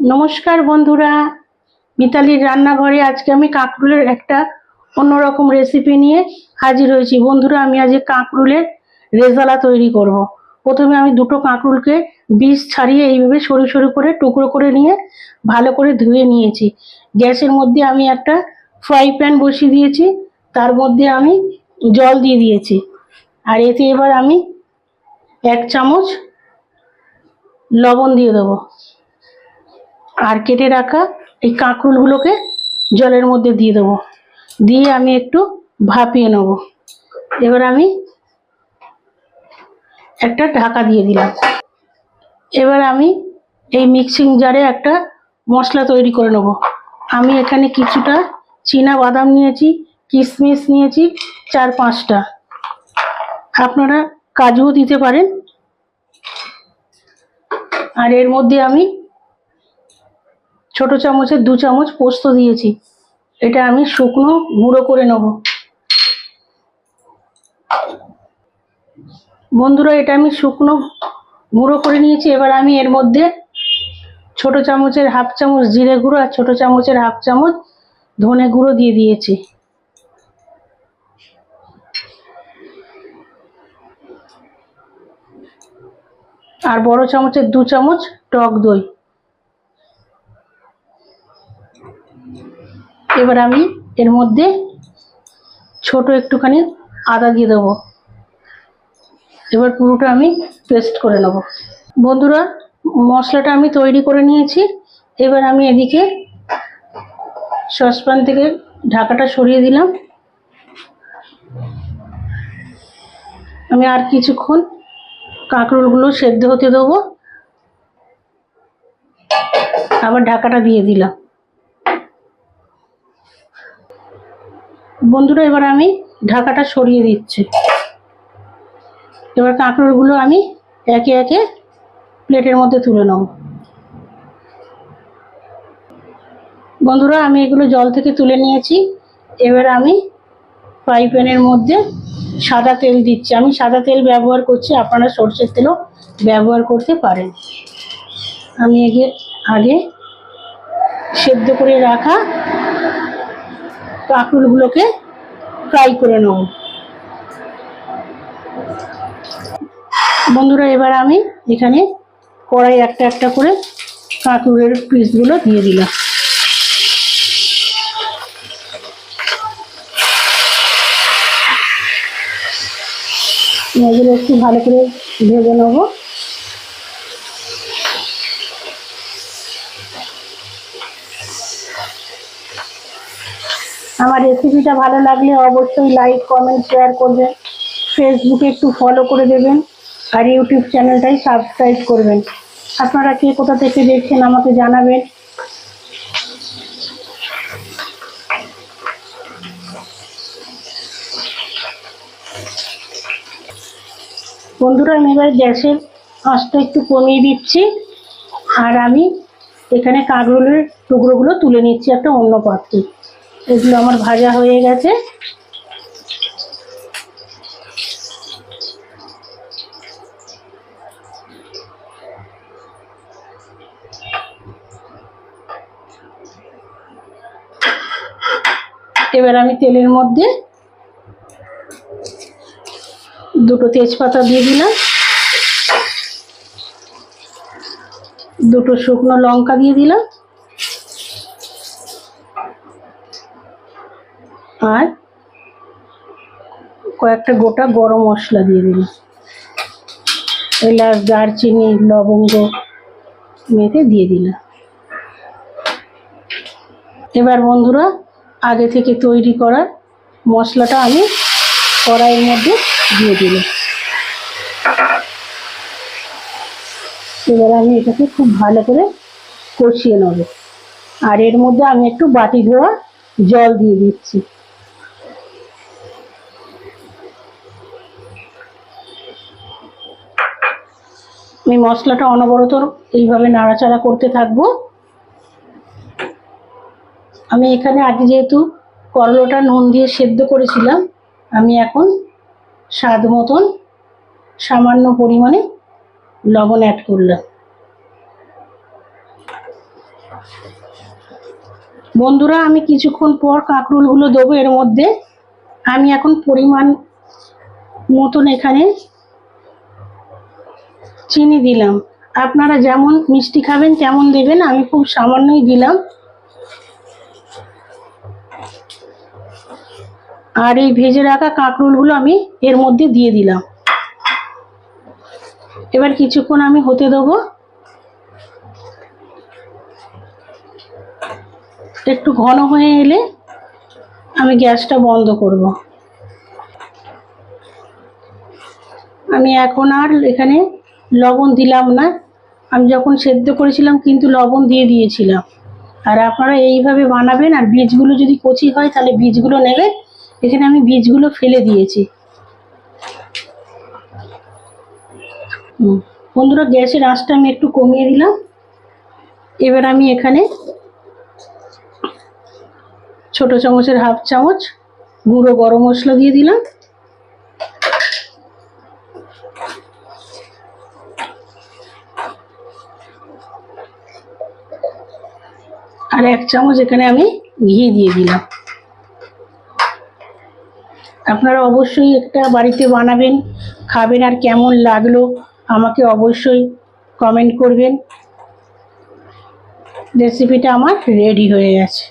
নমস্কার বন্ধুরা, মিতালির রান্নাঘরে আজকে আমি কাঁকরুলের একটা অন্যরকম রেসিপি নিয়ে হাজির হয়েছি। বন্ধুরা, আমি আজকে কাঁকরুলের রেজালা তৈরি করব। প্রথমে আমি দুটো কাঁকরুলকে বীজ ছাড়িয়ে এইভাবে সরু সরু করে, টুকরো করে নিয়ে ভালো করে ধুয়ে নিয়েছি। গ্যাসের মধ্যে আমি একটা ফ্রাই প্যান বসিয়ে দিয়েছি, তার মধ্যে আমি জল দিয়ে দিয়েছি। আর এতে এবার আমি এক চামচ লবণ দিয়ে দেবো। আর কেটে রাখা এই কাঁকরুলগুলোকে জলের মধ্যে দিয়ে দেবো। দিয়ে আমি একটু ভাপিয়ে নেব। এবার আমি একটা ঢাকা দিয়ে দিলাম। এবার আমি এই মিক্সিং জারে একটা মশলা তৈরি করে নেব। আমি এখানে কিছুটা চীনা বাদাম নিয়েছি কিশমিশ নিয়েছি, চার পাঁচটা। আপনারা কাজুও দিতে পারেন। আর এর মধ্যে আমি ছোট চামচের দু চামচ পোস্ত দিয়েছি। এটা আমি শুকনো গুঁড়ো করে নেব। বন্ধুরা, এটা আমি শুকনো গুঁড়ো করে নিয়েছি। এবার আমি এর মধ্যে ছোট চামচের হাফ চামচ জিরে গুঁড়ো আর ছোট চামচের হাফ চামচ ধনে গুঁড়ো দিয়ে দিয়েছি। আর বড় চামচের দু চামচ টক দই। এবার আমি এর মধ্যে ছোট একটুখানি আদা দিয়ে দেবো। এবার পুরোটা আমি পেস্ট করে নেব। বন্ধুরা, মশলাটা আমি তৈরি করে নিয়েছি। এবার আমি এদিকে সসপ্যান থেকে ঢাকাটা সরিয়ে দিলাম। আমি আর কিছুক্ষণ কাঁকরোলগুলো সেদ্ধ হতে দেবো। আবার ঢাকাটা দিয়ে দিলাম। বন্ধুরা, এবার আমি ঢাকাটা সরিয়ে দিচ্ছি। এবার কাঁকড়গুলো আমি একে একে প্লেটের মধ্যে তুলে নেব। বন্ধুরা, আমি এগুলো জল থেকে তুলে নিয়েছি। এবার আমি ফ্রাই প্যানের মধ্যে সাদা তেল দিচ্ছি। আমি সাদা তেল ব্যবহার করছি, আপনারা সর্ষের তেলও ব্যবহার করতে পারেন। আমি আগে আগে সেদ্ধ করে রাখা কাঁকরুলগুলোকে ফ্রাই করে নেব। বন্ধুরা, এবার আমি এখানে কড়াই একটা একটা করে কাঁকরুলের পিসগুলো দিয়ে দিলাম। এগুলো একটু ভালো করে ভেজে নেব। আমার রেসিপিটা ভালো লাগলে অবশ্যই লাইক কমেন্ট শেয়ার করবেন। ফেসবুকে একটু ফলো করে দেবেন। আর ইউটিউব চ্যানেলটাই সাবস্ক্রাইব করবেন। আপনারা কে কোথা থেকে দেখছেন আমাকে জানাবেন। বন্ধুরা, আমি এবার গ্যাসের আঁচটা একটু কমিয়ে দিচ্ছি। আর আমি এখানে কাঁকরোলের টুকরোগুলো তুলে নিচ্ছি একটা অন্য পাত্রে। এগুলো আমার ভাজা হয়ে গেছে। এবার আমি তেলের মধ্যে দুটো তেজপাতা দিয়ে দিলাম। দুটো শুকনো লঙ্কা দিয়ে দিলাম। আর কয়েকটা গোটা গরম মশলা দিয়ে দিলাম। এলাচ, দারচিনি, লবঙ্গ মেতে দিয়ে দিলাম। এবার বন্ধুরা, আগে থেকে তৈরি করা মশলাটা আমি কড়াইয়ের মধ্যে দিয়ে দিলাম। এবার আমি এটাকে খুব ভালো করে কষিয়ে নেব। আর এর মধ্যে আমি একটু বাটি ধোয়া জল দিয়ে দিচ্ছি। আমি মশলাটা অনবরত এইভাবে নাড়াচাড়া করতে থাকব। আমি এখানে আগে যেহেতু করলোটা নুন দিয়ে সেদ্ধ করেছিলাম, আমি এখন স্বাদ মতন সামান্য পরিমাণে লবণ অ্যাড করলাম। বন্ধুরা, আমি কিছুক্ষণ পর কাঁকরোলগুলো দেবো। এর মধ্যে আমি এখন পরিমাণ মতন এখানে চিনি দিলাম। আপনারা যেমন মিষ্টি খাবেন, তেমন দেবেন। আমি খুব সামান্যই দিলাম। আর এই ভেজে রাখা কাঁকরোলগুলো আমি এর মধ্যে দিয়ে দিলাম। এবার কিছুক্ষণ আমি হতে দেবো। একটু ঘন হয়ে এলে আমি গ্যাসটা বন্ধ করব। আমি এখন আর এখানে লবণ দিলাম না। আমি যখন সেদ্ধ করেছিলাম কিন্তু লবণ দিয়ে দিয়েছিলাম। আর আপনারা এইভাবে বানাবেন আর বীজগুলো যদি কচি হয় তাহলে বীজগুলো নেবেন এখানে আমি বীজগুলো ফেলে দিয়েছি। বন্ধুরা, গ্যাসের আঁচটা আমি একটু কমিয়ে দিলাম। এবার আমি এখানে ছোট চামচের হাফ চামচ গুঁড়ো গরম মশলা দিয়ে দিলাম। আর এক চামচ এখানে আমি ঘি দিয়ে দিলাম। আপনারা অবশ্যই একটা বাড়িতে বানাবেন, খাবেন আর কেমন লাগল আমাকে অবশ্যই কমেন্ট করবেন। রেসিপিটা আমার রেডি হয়ে গেছে।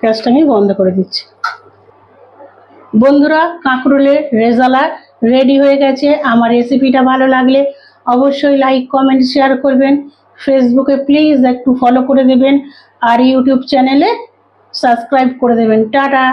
গ্যাসটা আমি বন্ধ করে দিচ্ছি। বন্ধুরা, কাঁকরোলের রেজালা রেডি হয়ে গেছে। আমার রেসিপিটা ভালো লাগলে অবশ্যই লাইক কমেন্ট শেয়ার করবেন। ফেসবুকে প্লিজ একটু ফলো করে দেবেন। আর ইউটিউব চ্যানেলে সাবস্ক্রাইব করে দেবেন। টাটা!